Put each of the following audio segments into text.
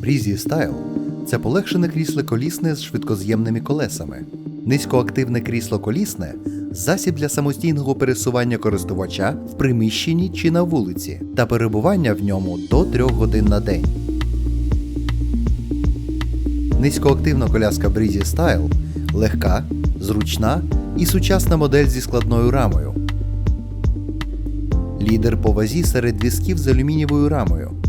Breezy Style це полегшене крісло колісне з швидкоз'ємними колесами. Низькоактивне крісло колісне засіб для самостійного пересування користувача в приміщенні чи на вулиці та перебування в ньому до 3 годин на день. Низькоактивна коляска Breezy Style легка, зручна і сучасна модель зі складною рамою. Лідер по вазі серед візків з алюмінієвою рамою.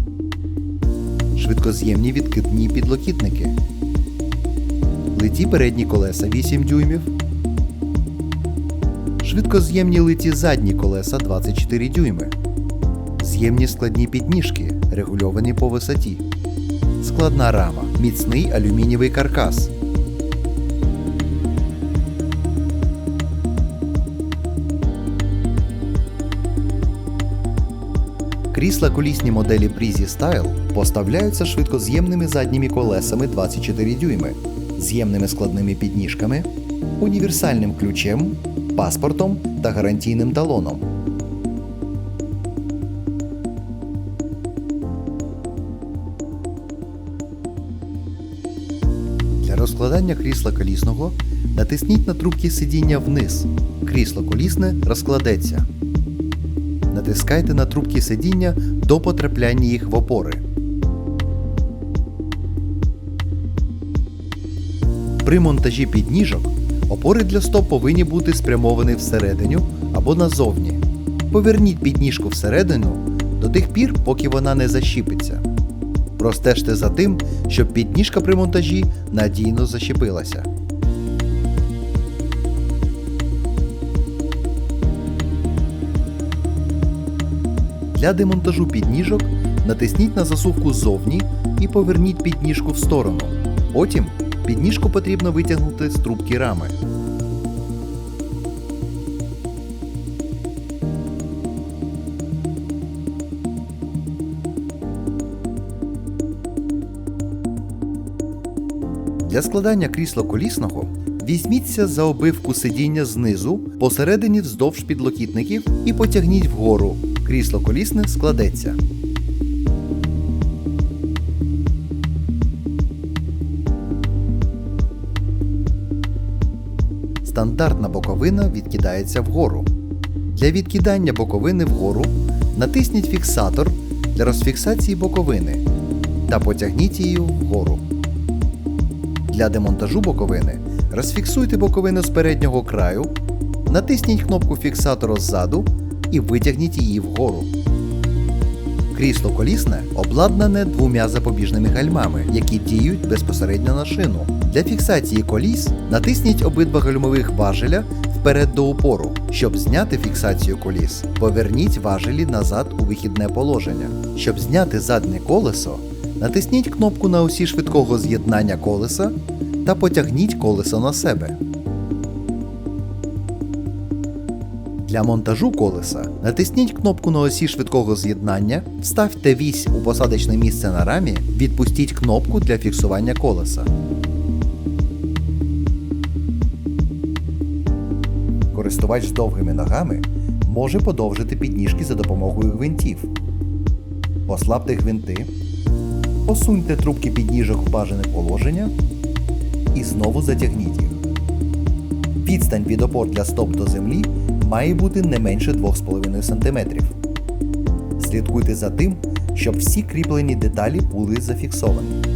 Швидкоз'ємні відкидні підлокітники. Литі передні колеса 8 дюймів. Швидкоз'ємні литі задні колеса 24 дюйми. З'ємні складні підніжки, регульовані по висоті. Складна рама. Міцний алюмінієвий каркас. Крісла колісні моделі Breezy Style поставляються швидкоз'ємними задніми колесами 24 дюйми, з'ємними складними підніжками, універсальним ключем, паспортом та гарантійним талоном. Для розкладання крісла колісного натисніть на трубки сидіння вниз. Крісло колісне розкладеться. Натискайте на трубки сидіння до потрапляння їх в опори. При монтажі підніжок опори для стоп повинні бути спрямовані всередину або назовні. Поверніть підніжку всередину до тих пір, поки вона не защіпиться. Простежте за тим, щоб підніжка при монтажі надійно защепилася. Для демонтажу підніжок натисніть на засувку ззовні і поверніть підніжку в сторону. Потім підніжку потрібно витягнути з трубки рами. Для складання крісла колісного візьміться за обивку сидіння знизу, посередині вздовж підлокітників і потягніть вгору. Крісло колісне складеться. Стандартна боковина відкидається вгору. Для відкидання боковини вгору натисніть фіксатор для розфіксації боковини та потягніть її вгору. Для демонтажу боковини розфіксуйте боковину з переднього краю, натисніть кнопку фіксатора ззаду і витягніть її вгору. Крісло колісне обладнане двома запобіжними гальмами, які діють безпосередньо на шину. Для фіксації коліс натисніть обидва гальмових важеля вперед до упору. Щоб зняти фіксацію коліс, поверніть важелі назад у вихідне положення. Щоб зняти заднє колесо, натисніть кнопку на осі швидкого з'єднання колеса та потягніть колесо на себе. Для монтажу колеса натисніть кнопку на осі швидкого з'єднання, вставте вісь у посадочне місце на рамі, відпустіть кнопку для фіксування колеса. Користувач з довгими ногами може подовжити підніжки за допомогою гвинтів. Послабте гвинти, посуньте трубки підніжок в бажане положення і знову затягніть їх. Відстань від опор для стоп до землі має бути не менше 2,5 см. Слідкуйте за тим, щоб всі кріплені деталі були зафіксовані.